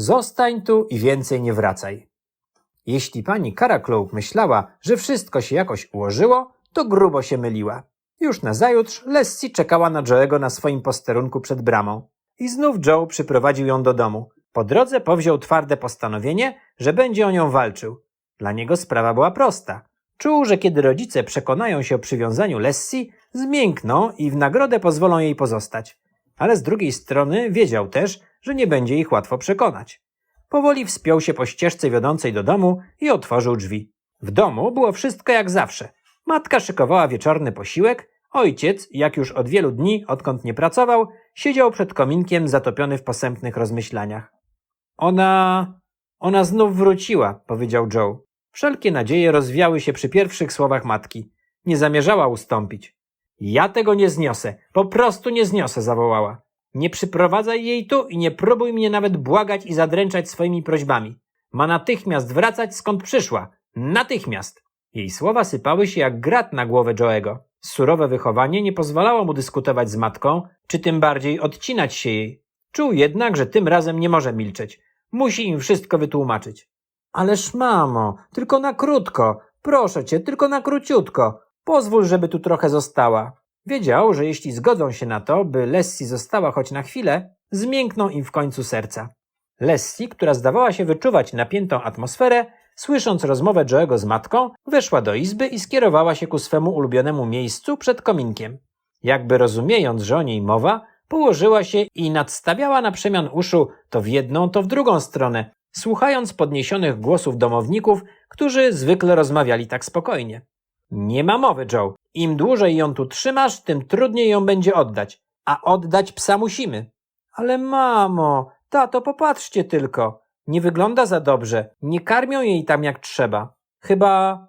Zostań tu i więcej nie wracaj. Jeśli pani Karaklouk myślała, że wszystko się jakoś ułożyło, to grubo się myliła. Już nazajutrz Lessie czekała na Joe'ego na swoim posterunku przed bramą. I znów Joe przyprowadził ją do domu. Po drodze powziął twarde postanowienie, że będzie o nią walczył. Dla niego sprawa była prosta. Czuł, że kiedy rodzice przekonają się o przywiązaniu Lessie, zmiękną i w nagrodę pozwolą jej pozostać. Ale z drugiej strony wiedział też, że nie będzie ich łatwo przekonać. Powoli wspiął się po ścieżce wiodącej do domu i otworzył drzwi. W domu było wszystko jak zawsze. Matka szykowała wieczorny posiłek, ojciec, jak już od wielu dni, odkąd nie pracował, siedział przed kominkiem zatopiony w posępnych rozmyślaniach. Ona... ona znów wróciła, powiedział Joe. Wszelkie nadzieje rozwiały się przy pierwszych słowach matki. Nie zamierzała ustąpić. Ja tego nie zniosę, po prostu nie zniosę, zawołała. Nie przyprowadzaj jej tu i nie próbuj mnie nawet błagać i zadręczać swoimi prośbami. Ma natychmiast wracać skąd przyszła. Natychmiast! Jej słowa sypały się jak grat na głowę Joego. Surowe wychowanie nie pozwalało mu dyskutować z matką, czy tym bardziej odcinać się jej. Czuł jednak, że tym razem nie może milczeć. Musi im wszystko wytłumaczyć. Ależ mamo, tylko na krótko. Proszę cię, tylko na króciutko. Pozwól, żeby tu trochę została. Wiedział, że jeśli zgodzą się na to, by Lessie została choć na chwilę, zmiękną im w końcu serca. Lessie, która zdawała się wyczuwać napiętą atmosferę, słysząc rozmowę Joego z matką, weszła do izby i skierowała się ku swemu ulubionemu miejscu przed kominkiem. Jakby rozumiejąc, że o niej mowa, położyła się i nadstawiała na przemian uszu to w jedną, to w drugą stronę, słuchając podniesionych głosów domowników, którzy zwykle rozmawiali tak spokojnie. Nie ma mowy, Joe. Im dłużej ją tu trzymasz, tym trudniej ją będzie oddać. A oddać psa musimy. Ale mamo, tato, popatrzcie tylko. Nie wygląda za dobrze. Nie karmią jej tam jak trzeba. Chyba...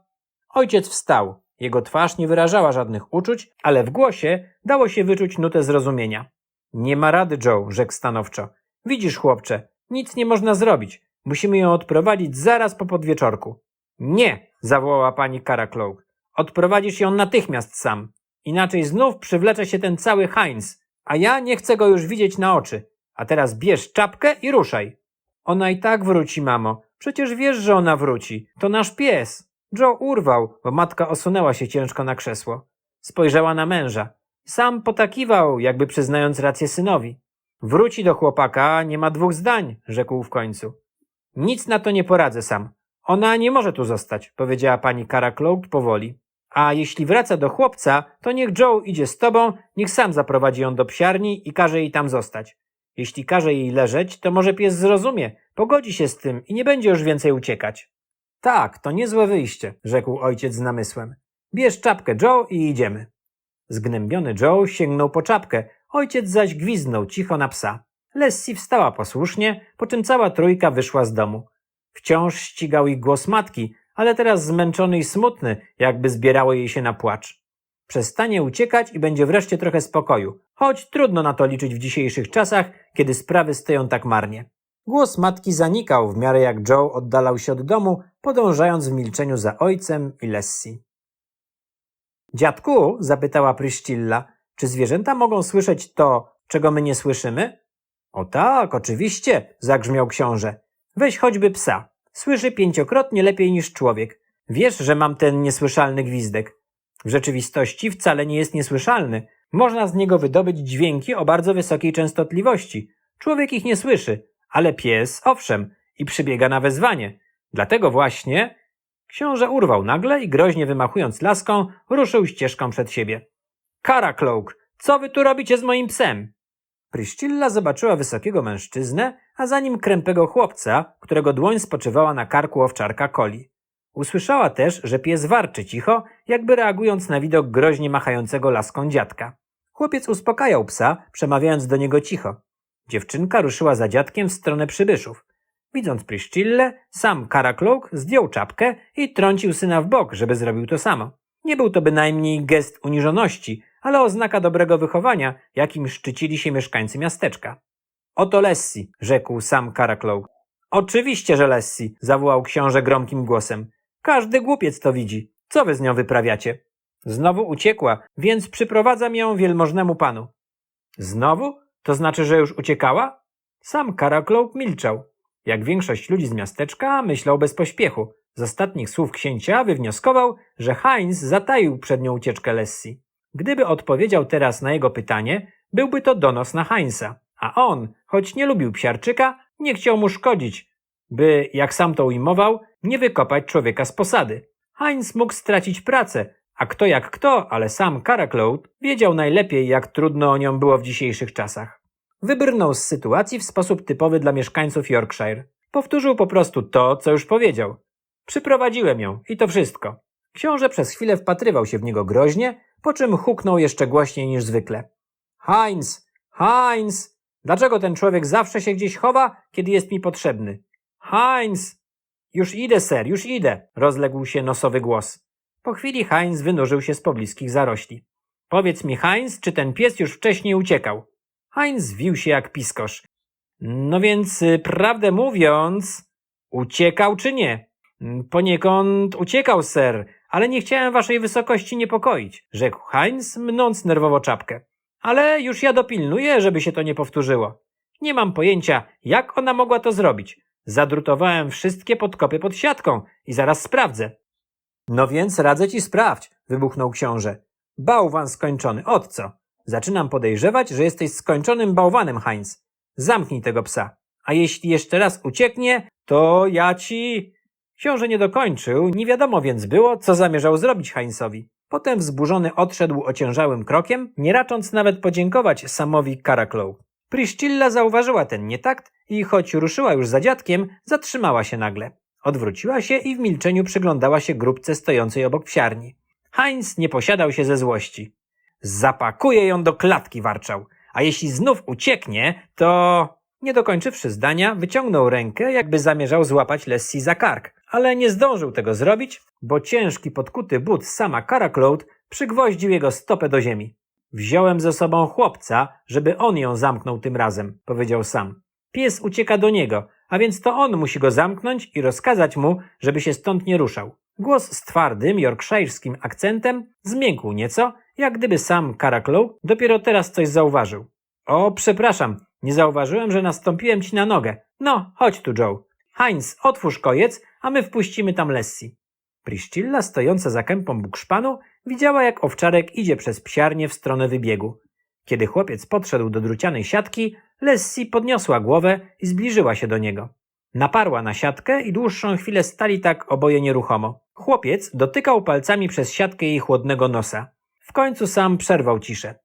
Ojciec wstał. Jego twarz nie wyrażała żadnych uczuć, ale w głosie dało się wyczuć nutę zrozumienia. Nie ma rady, Joe, rzekł stanowczo. Widzisz, chłopcze, nic nie można zrobić. Musimy ją odprowadzić zaraz po podwieczorku. Nie, zawołała pani Karaklouk. Odprowadzisz ją natychmiast sam. Inaczej znów przywlecze się ten cały Heinz, a ja nie chcę go już widzieć na oczy. A teraz bierz czapkę i ruszaj. Ona i tak wróci, mamo. Przecież wiesz, że ona wróci. To nasz pies. Joe urwał, bo matka osunęła się ciężko na krzesło. Spojrzała na męża. Sam potakiwał, jakby przyznając rację synowi. Wróci do chłopaka, nie ma dwóch zdań, rzekł w końcu. Nic na to nie poradzę sam. Ona nie może tu zostać, powiedziała pani Karaklouk powoli. A jeśli wraca do chłopca, to niech Joe idzie z tobą, niech sam zaprowadzi ją do psiarni i każe jej tam zostać. Jeśli każe jej leżeć, to może pies zrozumie, pogodzi się z tym i nie będzie już więcej uciekać. Tak, to niezłe wyjście, rzekł ojciec z namysłem. Bierz czapkę Joe i idziemy. Zgnębiony Joe sięgnął po czapkę, ojciec zaś gwizdnął cicho na psa. Lessie wstała posłusznie, po czym cała trójka wyszła z domu. Wciąż ścigał ich głos matki, ale teraz zmęczony i smutny, jakby zbierało jej się na płacz. Przestanie uciekać i będzie wreszcie trochę spokoju, choć trudno na to liczyć w dzisiejszych czasach, kiedy sprawy stoją tak marnie. Głos matki zanikał w miarę jak Joe oddalał się od domu, podążając w milczeniu za ojcem i Lessie. Dziadku, zapytała Pryszcilla, czy zwierzęta mogą słyszeć to, czego my nie słyszymy? O tak, oczywiście, zagrzmiał książę. Weź choćby psa. Słyszy pięciokrotnie lepiej niż człowiek. Wiesz, że mam ten niesłyszalny gwizdek. W rzeczywistości wcale nie jest niesłyszalny. Można z niego wydobyć dźwięki o bardzo wysokiej częstotliwości. Człowiek ich nie słyszy, ale pies owszem i przybiega na wezwanie. Dlatego właśnie książę urwał nagle i groźnie wymachując laską, ruszył ścieżką przed siebie. Kara Cloak, co wy tu robicie z moim psem? Pryszcilla zobaczyła wysokiego mężczyznę, a za nim krępego chłopca, którego dłoń spoczywała na karku owczarka Coli. Usłyszała też, że pies warczy cicho, jakby reagując na widok groźnie machającego laską dziadka. Chłopiec uspokajał psa, przemawiając do niego cicho. Dziewczynka ruszyła za dziadkiem w stronę przybyszów. Widząc Pryszcillę, sam Karaklouk zdjął czapkę i trącił syna w bok, żeby zrobił to samo. Nie był to bynajmniej gest uniżoności, ale oznaka dobrego wychowania, jakim szczycili się mieszkańcy miasteczka. Oto Lessi, rzekł sam Karaklouk. Oczywiście, że Lessi, zawołał książę gromkim głosem. Każdy głupiec to widzi. Co wy z nią wyprawiacie? Znowu uciekła, więc przyprowadzam ją wielmożnemu panu. Znowu? To znaczy, że już uciekała? Sam Karaklouk milczał. Jak większość ludzi z miasteczka, myślał bez pośpiechu. Z ostatnich słów księcia wywnioskował, że Heinz zataił przed nią ucieczkę Lessie. Gdyby odpowiedział teraz na jego pytanie, byłby to donos na Heinza, a on, choć nie lubił psiarczyka, nie chciał mu szkodzić, by, jak sam to ujmował, nie wykopać człowieka z posady. Heinz mógł stracić pracę, a kto jak kto, ale sam Caraklowd wiedział najlepiej, jak trudno o nią było w dzisiejszych czasach. Wybrnął z sytuacji w sposób typowy dla mieszkańców Yorkshire. Powtórzył po prostu to, co już powiedział. Przyprowadziłem ją i to wszystko. Książę przez chwilę wpatrywał się w niego groźnie, po czym huknął jeszcze głośniej niż zwykle. Heinz! Heinz! Dlaczego ten człowiek zawsze się gdzieś chowa, kiedy jest mi potrzebny? Heinz! Już idę, ser, już idę! rozległ się nosowy głos. Po chwili Heinz wynurzył się z pobliskich zarośli. Powiedz mi, Heinz, czy ten pies już wcześniej uciekał? Heinz zwił się jak piskosz. No więc, y, prawdę mówiąc, uciekał czy nie? "Mm, Poniekąd uciekał, ser, ale nie chciałem waszej wysokości niepokoić, rzekł Heinz, mnąc nerwowo czapkę. Ale już ja dopilnuję, żeby się to nie powtórzyło. Nie mam pojęcia, jak ona mogła to zrobić. Zadrutowałem wszystkie podkopy pod siatką i zaraz sprawdzę. No więc radzę ci sprawdź, wybuchnął książę. Bałwan skończony, od co? Zaczynam podejrzewać, że jesteś skończonym bałwanem, Heinz. Zamknij tego psa. A jeśli jeszcze raz ucieknie, to ja ci... Książę nie dokończył, nie wiadomo więc było, co zamierzał zrobić Heinzowi. Potem wzburzony odszedł ociężałym krokiem, nie racząc nawet podziękować samowi Karaklow. Priscilla zauważyła ten nietakt i choć ruszyła już za dziadkiem, zatrzymała się nagle. Odwróciła się i w milczeniu przyglądała się grupce stojącej obok psiarni. Heinz nie posiadał się ze złości. Zapakuję ją do klatki, warczał. A jeśli znów ucieknie, to... Nie dokończywszy zdania, wyciągnął rękę, jakby zamierzał złapać Lessie za kark, ale nie zdążył tego zrobić, bo ciężki, podkuty but sama Caraklowd przygwoździł jego stopę do ziemi. Wziąłem ze sobą chłopca, żeby on ją zamknął tym razem, powiedział sam. Pies ucieka do niego, a więc to on musi go zamknąć i rozkazać mu, żeby się stąd nie ruszał. Głos z twardym, yorkshire'skim akcentem zmiękł nieco, jak gdyby sam Caraclow dopiero teraz coś zauważył. O, przepraszam, nie zauważyłem, że nastąpiłem ci na nogę. No, chodź tu, Joe. Heinz, otwórz kojec, a my wpuścimy tam Lessie. Priscilla, stojąca za kępą bukszpanu, widziała, jak owczarek idzie przez psiarnię w stronę wybiegu. Kiedy chłopiec podszedł do drucianej siatki, Lessie podniosła głowę i zbliżyła się do niego. Naparła na siatkę i dłuższą chwilę stali tak oboje nieruchomo. Chłopiec dotykał palcami przez siatkę jej chłodnego nosa. W końcu sam przerwał ciszę.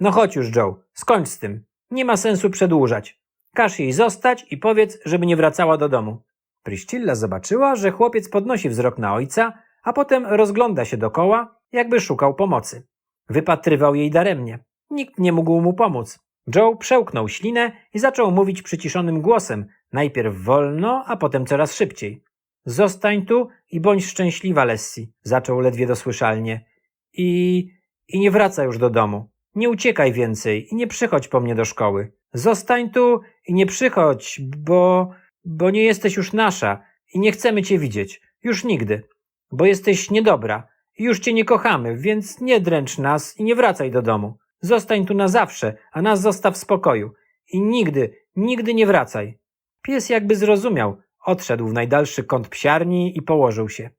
No chodź już, Joe, skończ z tym. Nie ma sensu przedłużać. Każ jej zostać i powiedz, żeby nie wracała do domu. Priscilla zobaczyła, że chłopiec podnosi wzrok na ojca, a potem rozgląda się dokoła, jakby szukał pomocy. Wypatrywał jej daremnie. Nikt nie mógł mu pomóc. Joe przełknął ślinę i zaczął mówić przyciszonym głosem, najpierw wolno, a potem coraz szybciej. Zostań tu i bądź szczęśliwa, Lessie, zaczął ledwie dosłyszalnie. I... i nie wracaj już do domu. Nie uciekaj więcej i nie przychodź po mnie do szkoły. Zostań tu i nie przychodź, bo... bo nie jesteś już nasza i nie chcemy cię widzieć. Już nigdy. Bo jesteś niedobra i już cię nie kochamy, więc nie dręcz nas i nie wracaj do domu. Zostań tu na zawsze, a nas zostaw w spokoju. I nigdy, nigdy nie wracaj. Pies jakby zrozumiał, odszedł w najdalszy kąt psiarni i położył się.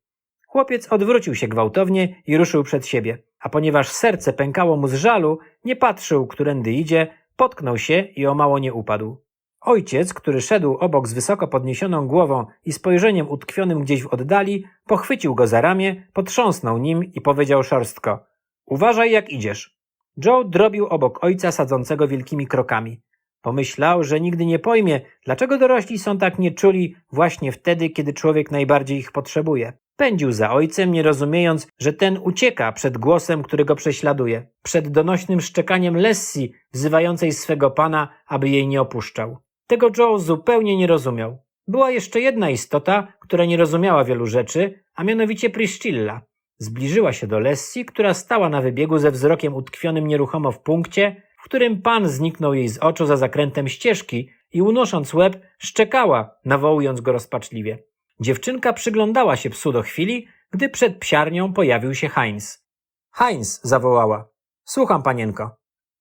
Chłopiec odwrócił się gwałtownie i ruszył przed siebie, a ponieważ serce pękało mu z żalu, nie patrzył, którędy idzie, potknął się i o mało nie upadł. Ojciec, który szedł obok z wysoko podniesioną głową i spojrzeniem utkwionym gdzieś w oddali, pochwycił go za ramię, potrząsnął nim i powiedział szorstko: Uważaj, jak idziesz. Joe drobił obok ojca sadzącego wielkimi krokami. Pomyślał, że nigdy nie pojmie, dlaczego dorośli są tak nieczuli właśnie wtedy, kiedy człowiek najbardziej ich potrzebuje. Pędził za ojcem, nie rozumiejąc, że ten ucieka przed głosem, który go prześladuje, przed donośnym szczekaniem Lessie, wzywającej swego pana, aby jej nie opuszczał. Tego Joe zupełnie nie rozumiał. Była jeszcze jedna istota, która nie rozumiała wielu rzeczy, a mianowicie Priscilla. Zbliżyła się do Lessie, która stała na wybiegu ze wzrokiem utkwionym nieruchomo w punkcie, w którym pan zniknął jej z oczu za zakrętem ścieżki i unosząc łeb, szczekała, nawołując go rozpaczliwie. Dziewczynka przyglądała się psu do chwili, gdy przed psiarnią pojawił się Heinz. Heinz, zawołała. Słucham, panienko.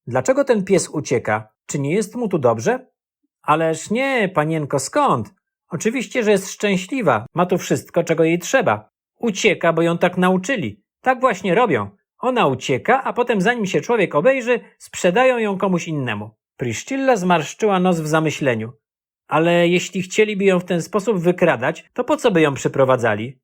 Dlaczego ten pies ucieka? Czy nie jest mu tu dobrze? Ależ nie, panienko, skąd? Oczywiście, że jest szczęśliwa, ma tu wszystko, czego jej trzeba. Ucieka, bo ją tak nauczyli. Tak właśnie robią. Ona ucieka, a potem zanim się człowiek obejrzy, sprzedają ją komuś innemu. Priscilla zmarszczyła nos w zamyśleniu. Ale jeśli chcieliby ją w ten sposób wykradać, to po co by ją przyprowadzali?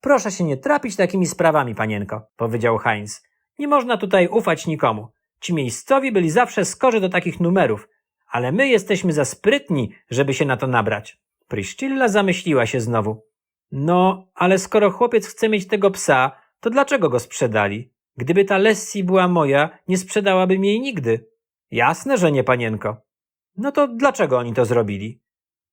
Proszę się nie trapić takimi sprawami, panienko, powiedział Heinz. Nie można tutaj ufać nikomu. Ci miejscowi byli zawsze skorzy do takich numerów, ale my jesteśmy za sprytni, żeby się na to nabrać. Priscilla zamyśliła się znowu. No, ale skoro chłopiec chce mieć tego psa, to dlaczego go sprzedali? Gdyby ta Lessie była moja, nie sprzedałabym jej nigdy. Jasne, że nie, panienko. No to dlaczego oni to zrobili?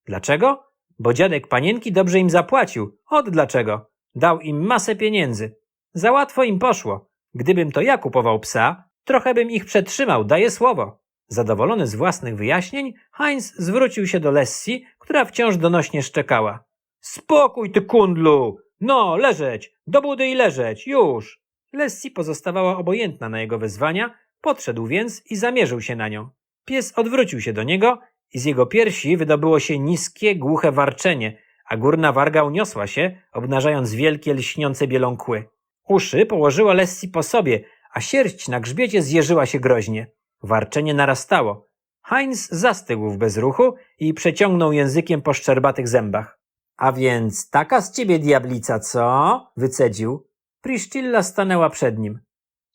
Dlaczego? Bo dziadek panienki dobrze im zapłacił. Od dlaczego? Dał im masę pieniędzy. Za łatwo im poszło. Gdybym to ja kupował psa, trochę bym ich przetrzymał, daję słowo. Zadowolony z własnych wyjaśnień, Heinz zwrócił się do Lessie, która wciąż donośnie szczekała. Spokój, ty kundlu! No, leżeć! Do budy i leżeć! Już! Lessie pozostawała obojętna na jego wezwania, podszedł więc i zamierzył się na nią. Pies odwrócił się do niego i z jego piersi wydobyło się niskie, głuche warczenie, a górna warga uniosła się, obnażając wielkie, lśniące bielą kły. Uszy położyła Lessie po sobie, a sierść na grzbiecie zjeżyła się groźnie. Warczenie narastało. Heinz zastygł w bezruchu i przeciągnął językiem po szczerbatych zębach. A więc taka z ciebie diablica, co? wycedził. Priscilla stanęła przed nim.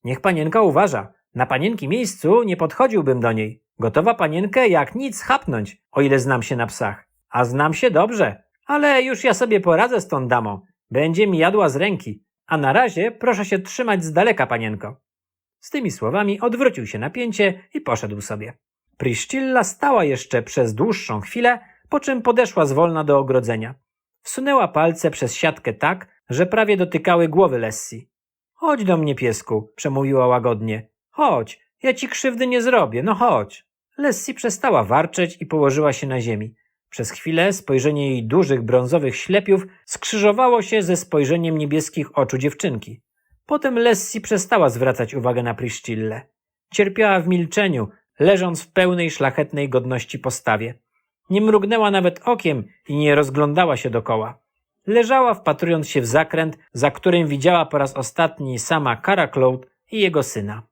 Niech panienka uważa. Na panienki miejscu nie podchodziłbym do niej. Gotowa panienkę jak nic chapnąć, o ile znam się na psach. A znam się dobrze, ale już ja sobie poradzę z tą damą. Będzie mi jadła z ręki. A na razie proszę się trzymać z daleka, panienko. Z tymi słowami odwrócił się na pięcie i poszedł sobie. Priscilla stała jeszcze przez dłuższą chwilę, po czym podeszła zwolna do ogrodzenia. Wsunęła palce przez siatkę tak, że prawie dotykały głowy Lessie. Chodź do mnie, piesku, przemówiła łagodnie. Chodź, ja ci krzywdy nie zrobię, no chodź. Lessie przestała warczeć i położyła się na ziemi. Przez chwilę spojrzenie jej dużych brązowych ślepiów skrzyżowało się ze spojrzeniem niebieskich oczu dziewczynki. Potem Lessie przestała zwracać uwagę na Priscillę. Cierpiała w milczeniu, leżąc w pełnej szlachetnej godności postawie. Nie mrugnęła nawet okiem i nie rozglądała się dokoła. Leżała wpatrując się w zakręt, za którym widziała po raz ostatni sama Cara Cloud i jego syna.